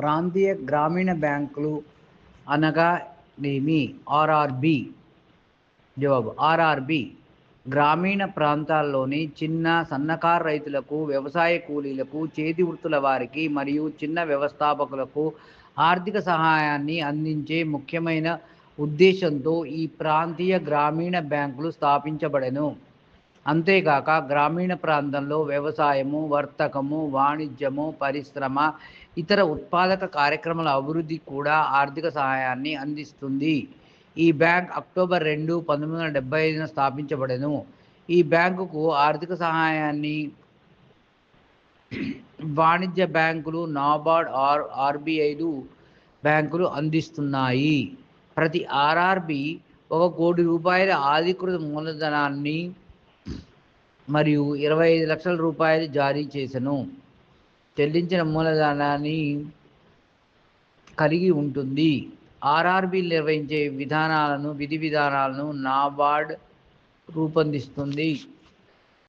ప్రాంతీయ గ్రామీణ బ్యాంకులు అనగా నేమి ఆర్ఆర్బి. జవాబు ఆర్ఆర్బి. గ్రామీణ ప్రాంతాల్లోని చిన్న సన్నకారు రైతులకు వ్యవసాయ కూలీలకు చేతి వృత్తుల వారికి మరియు చిన్న వ్యవస్థాపకులకు ఆర్థిక సహాయాన్ని అందించే ముఖ్యమైన ఉద్దేశంతో ఈ ప్రాంతీయ గ్రామీణ బ్యాంకులు స్థాపించబడెను. అంతేకాక గ్రామీణ ప్రాంతంలో వ్యవసాయము వర్తకము వాణిజ్యము పరిశ్రమ ఇతర ఉత్పాదక కార్యక్రమాల అభివృద్ధి కూడా ఆర్థిక సహాయాన్ని అందిస్తుంది. ఈ బ్యాంక్ అక్టోబర్ రెండు పంతొమ్మిది వందల డెబ్బై ఐదున స్థాపించబడెను. ఈ బ్యాంకుకు ఆర్థిక సహాయాన్ని వాణిజ్య బ్యాంకులు నాబార్డ్ ఆర్ ఆర్బీఐలు బ్యాంకులు అందిస్తున్నాయి. ప్రతి ఆర్ఆర్బి ఒక కోటి రూపాయల అధికృత మూలధనాన్ని మరియు ఇరవై ఐదు లక్షల రూపాయలు జారీ చేసెను. చెల్లించిన మూలధనాన్ని కలిగి ఉంటుంది. ఆర్ఆర్బి నిర్వహించే విధానాలను విధి విధానాలను నాబార్డ్ రూపొందిస్తుంది.